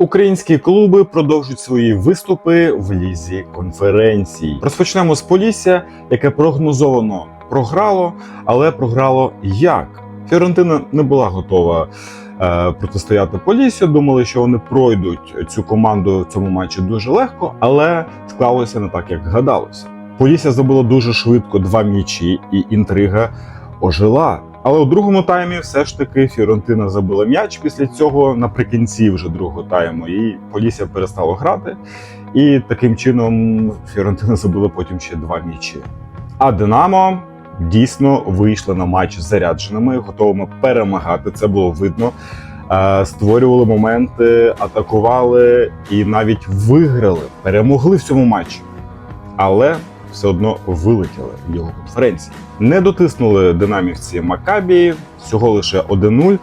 Українські клуби продовжують свої виступи в лізі конференцій. Розпочнемо з Полісся, яке прогнозовано програло, але програло як? Фіорентина не була готова е, протистояти Поліссю. Думали, що вони пройдуть цю команду в цьому матчі дуже легко, але склалося не так, як гадалося. Полісся забило дуже швидко два м'ячі, і інтрига ожила. Але у другому таймі все ж таки Фіорентина забила м'яч. Після цього наприкінці вже другого тайму і Полісся перестало грати. І таким чином Фіорентина забила потім ще два м'ячі. А Динамо дійсно вийшли на матч зарядженими, готовими перемагати. Це було видно. Е, Створювали моменти, атакували і навіть виграли, перемогли в цьому матчі. Але все одно вилетіли в його конференції. Не дотиснули динамівці Макабі, всього лише 1-0.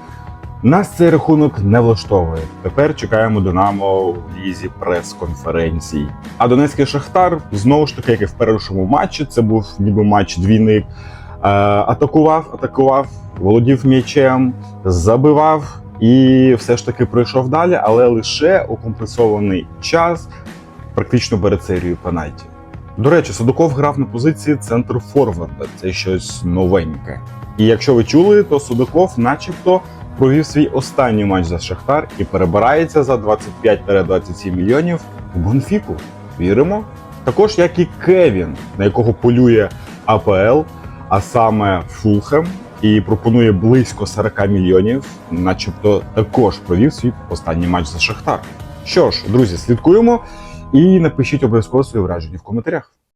Нас цей рахунок не влаштовує. Тепер чекаємо Динамо в лізі прес-конференцій. А Донецький Шахтар знову ж таки, як і в першому матчі, це був ніби матч двійник. Е, атакував, атакував, володів м'ячем, забивав і все ж таки пройшов далі, але лише у компресований час, практично перед серією пенальті. До речі, Судаков грав на позиції центр форварда. Це щось новеньке. І якщо ви чули, то Судаков, начебто, провів свій останній матч за Шахтар і перебирається за 25-27 мільйонів в Бонфіку. Віримо? Також як і Кевін, на якого полює АПЛ, а саме Фулхем, і пропонує близько 40 мільйонів, начебто також провів свій останній матч за Шахтар. Що ж, друзі, слідкуємо і напишіть обов'язково свої враження в коментарях.